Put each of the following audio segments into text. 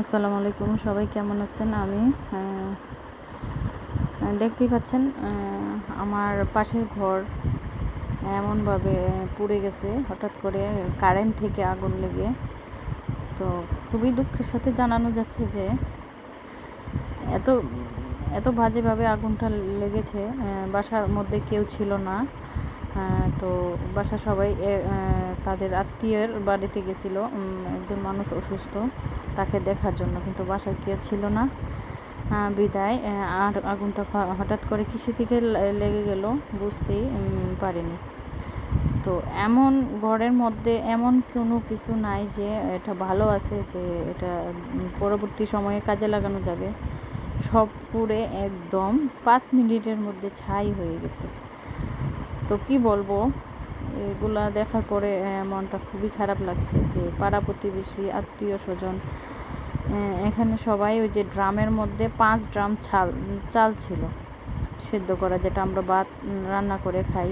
আসসালামু আলাইকুম, সবাই কেমন আছেন? আমি দেখতেই পাচ্ছেন আমার পাশের ঘর এমনভাবে পুড়ে গেছে, হঠাৎ করে কারেন্ট থেকে আগুন লেগে। তো খুবই দুঃখের সাথে জানানো যাচ্ছে যে, এত এত বাজেভাবে আগুনটা লেগেছে বাসার মধ্যে কেউ ছিল না। তো বাসা সবাই তাদের আত্মীয়ের বাড়িতে গেছিল। একজন মানুষ অসুস্থ তাকে দেখার জন্য, কিন্তু বাসায় কেউ ছিল না। বিদায়। আর আগুনটা হঠাৎ করে কৃষি থেকে লেগে গেল বুঝতেই পারিনি। তো এমন ঘরের মধ্যে এমন কোনো কিছু নাই যে এটা ভালো আছে, যে এটা পরবর্তী সময়ে কাজে লাগানো যাবে। সব পুড়ে একদম পাঁচ মিনিটের মধ্যে ছাই হয়ে গেছে। তো কি বলব? এগুলা দেখার পরে মনটা খুবই খারাপ লাগছে যে পাড়া প্রতিবেশী, আত্মীয় স্বজন এখানে সবাই ওই যে ড্রামের মধ্যে পাঁচ ড্রাম চাল চাল ছিল সেদ্ধ করা, যেটা আমরা ভাত রান্না করে খাই।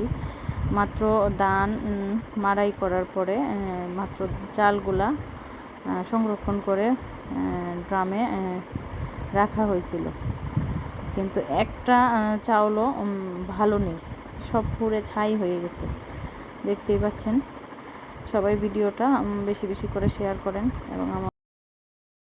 মাত্র দান মাড়াই করার পরে মাত্র চালগুলা সংরক্ষণ করে ড্রামে রাখা হয়েছিল। কিন্তু একটা চাউলও ভালো নেই। সব পুড়ে ছাই হয়ে গেছে। দেখতেই পাচ্ছেন, সবাই ভিডিওটা বেশি বেশি করে শেয়ার করেন এবং আমার